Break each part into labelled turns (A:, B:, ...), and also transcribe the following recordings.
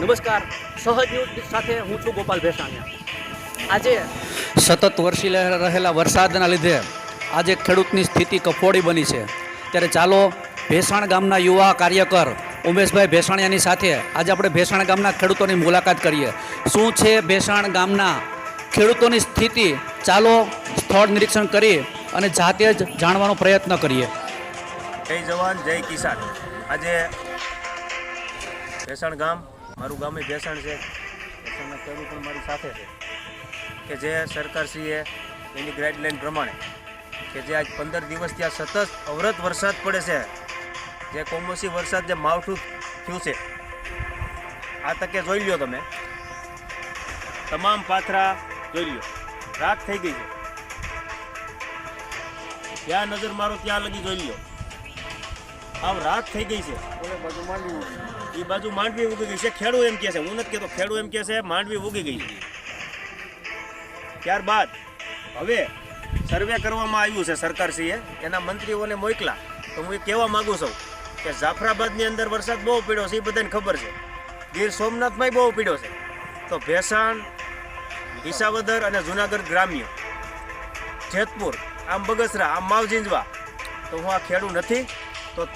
A: નમસ્કાર સહજ ન્યૂઝ સાથે હું છું ગોપાલ ભેસાણિયા. આજે
B: સતત વરસી રહેલા વરસાદના લીધે આજે ખેડૂતની સ્થિતિ કફોડી બની છે. ત્યારે ચાલો ભેસાણ ગામના યુવા કાર્યકર ઉમેશભાઈ ભેસાણિયાની સાથે આજે આપણે ભેસાણ ગામના ખેડૂતોની મુલાકાત કરીએ. શું છે ભેસાણ ગામના ખેડૂતોની સ્થિતિ? ચાલો સ્થળ નિરીક્ષણ કરી અને જાતે જ જાણવાનો પ્રયત્ન કરીએ.
C: જય જવાન જય કિસાન. આજે ભેસાણ ગામ મારું ગામ ભેસણ છે. ભેસણના ખેડૂત પણ મારી સાથે છે. કે જે સરકારશ્રીએ એની ગાઈડલાઈન પ્રમાણે કે જે આજ પંદર દિવસ ત્યાં સતત અવરત વરસાદ પડે છે, જે કમોસી વરસાદ જે માવઠું થયું છે, આ તકે જોઈ લ્યો તમે. તમામ પાથરા જોઈ લ્યો. રાત થઈ ગઈ છે. જ્યાં નજર મારો ત્યાં લગી જોઈ લ્યો. આવ રાત થઈ ગઈ છે. એ બાજુ માંડવી ઉગી ગઈ છે. ખેડૂ એમ કહે છે. હું નથી કહેતો, ખેડૂ એમ કહે છે, માંડવી ઉગી ગઈ ત્યારબાદ હવે સર્વે કરવામાં આવ્યું છે સરકારશ્રીએ. એના મંત્રીઓને મોકલા. તો હું એ કહેવા માગું છું કે જાફરાબાદની અંદર વરસાદ બહુ પીડ્યો છે એ બધાને ખબર છે. ગીર સોમનાથમાંય બહુ પીડ્યો છે. તો ભેસાણ, વિસાવદર અને જુનાગઢ ગ્રામ્ય, જેતપુર, આમ બગસરા, આમ માવજીંજવા, તો હું આ ખેડૂ નથી. તો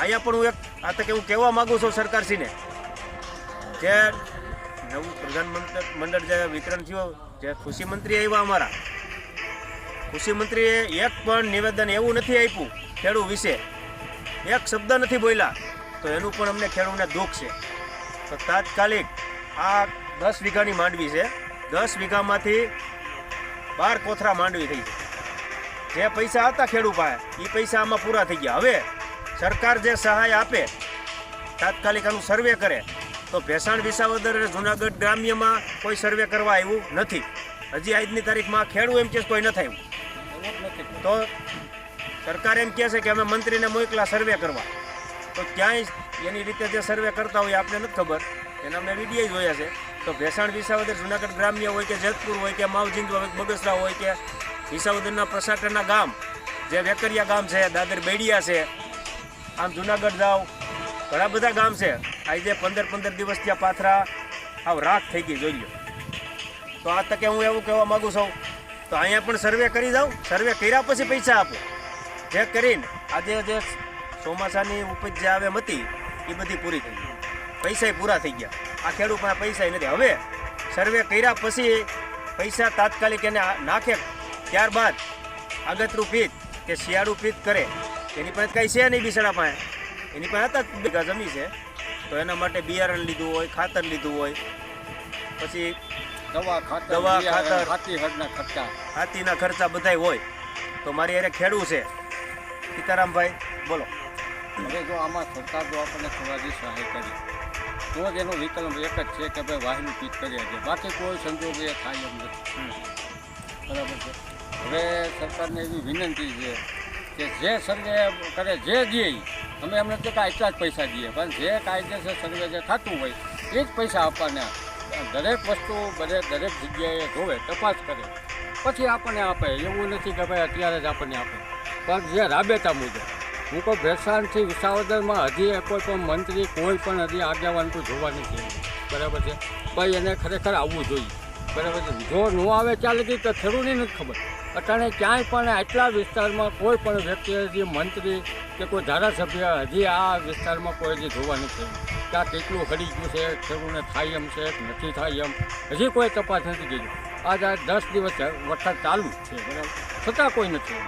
C: અહીંયા પણ હું એક આ તકે હું કહેવા માગું છું સરકારશ્રીને જે નવું પ્રધાનમંત્રી મંડળ જે વિતરણ થયું, જે કૃષિ મંત્રી આવ્યા અમારા. કૃષિ મંત્રીએ એક પણ નિવેદન એવું નથી આપ્યું ખેડૂ વિશે. એક શબ્દ નથી બોલ્યા. તો એનું પણ અમને ખેડૂતને દુઃખ છે. તો તાત્કાલિક આ દસ વીઘાની માંડવી છે. દસ વીઘામાંથી બાર કોથરા માંડવી થઈ જે પૈસા હતા ખેડૂત પાસે એ પૈસા આમાં પૂરા થઈ ગયા. હવે સરકાર જે સહાય આપે, તાત્કાલિક આનું સર્વે કરે, તો ભેસાણ, વિસાવદર અને જુનાગઢ ગ્રામ્યમાં કોઈ સર્વે કરવા આવ્યું નથી. હજી આજની તારીખમાં ખેડૂ એમ કે કોઈ ન થયું તો સરકાર એમ કહે છે કે અમે મંત્રીને મોકલા સર્વે કરવા. તો ક્યાંય એની રીતે જે સર્વે કરતા હોય આપણે નથી ખબર. એના અમે વીડિયો જોયા છે. તો ભેસાણ, વિસાવદર, જુનાગઢ ગ્રામ્ય હોય કે જેતપુર હોય કે માવજીંદ હોય કે બગસરા હોય કે વિસાવદરના પ્રસાટરના ગામ, જે વેકરિયા ગામ છે, દાદર બેડિયા છે આમ જુનાગઢ જાઓ ઘણા બધા ગામ છે. આજે પંદર પંદર દિવસ ત્યાં પાથરા આવ રાખ થઈ ગઈ, જોઈ લો તો આ તકે હું એવું કહેવા માગું છું, તો અહીંયા પણ સર્વે કરી જાઉં સર્વે કર્યા પછી પૈસા આપો. જે કરીને આજે જે ચોમાસાની ઉપજ જે આવે હતી એ બધી પૂરી થઈ ગઈ. પૈસા પૂરા થઈ ગયા. આ ખેડૂત પાસે પૈસા નથી. હવે સર્વે કર્યા પછી પૈસા તાત્કાલિક એને નાખે. ત્યારબાદ આગતરું પીત કે શિયાળું પીત કરે. એની પાસે કંઈ છે નહીં બિસાડા પાસે? એની પાસે હતા જ વીઘા જમી છે. તો એના માટે બિયારણ લીધું હોય ખાતર લીધું હોય. પછી
D: દવા ખાતર
C: દવા, ખાતર.
D: હાથી ખર્ચા.
C: હાથીના ખર્ચા બધાય હોય. તો મારી અરે ખેડૂ છે. સીતારામભાઈ બોલો.
D: હવે જો આમાં સરકાર જો આપણને થોડાથી સહાય કરી. તો જ એનો વિકલ્પ એક જ છે કે ભાઈ વાહનું પીક કરીએ છે બાકી કોઈ સંજોગ એ થાય એમ નથી. બરાબર છે? હવે સરકારને એવી વિનંતી છે કે જે સર્વે કરે, જે દે, અમે એમને તો એટલા જ પૈસા દઈએ. પણ જે કાયદેસર સર્વે જે થતું હોય, એ જ પૈસા આપવાના દરેક વસ્તુ બધે દરેક જગ્યાએ જોવે, તપાસ કરે. પછી આપણને આપે. એવું નથી કે ભાઈ અત્યારે જ આપણને આપે. પણ જે રાબેતા મુજબ, હું કોઈ ભેસાણથી વિસાવદરમાં હજી કોઈ પણ મંત્રી કોઈ પણ હજી આગેવાન કોઈ જોવા નથી બરાબર છે? ભાઈ એને ખરેખર આવવું જોઈએ. બરાબર જો ન આવે ચાલે ગઈ તો ખેડૂતને નથી ખબર. અટાણે ક્યાંય પણ આટલા વિસ્તારમાં કોઈ પણ વ્યક્તિ હજી મંત્રી કે કોઈ ધારાસભ્ય હજી આ વિસ્તારમાં કોઈ હજી જોવા નથી ક્યાં કેટલું હડી ગયું છે, ખેડૂતને થાય એમ છે નથી થાય એમ. હજી કોઈ તપાસ નથી કીધું આજ દસ દિવસ વરસાદ ચાલુ છે, બરાબર. છતાં કોઈ નથી.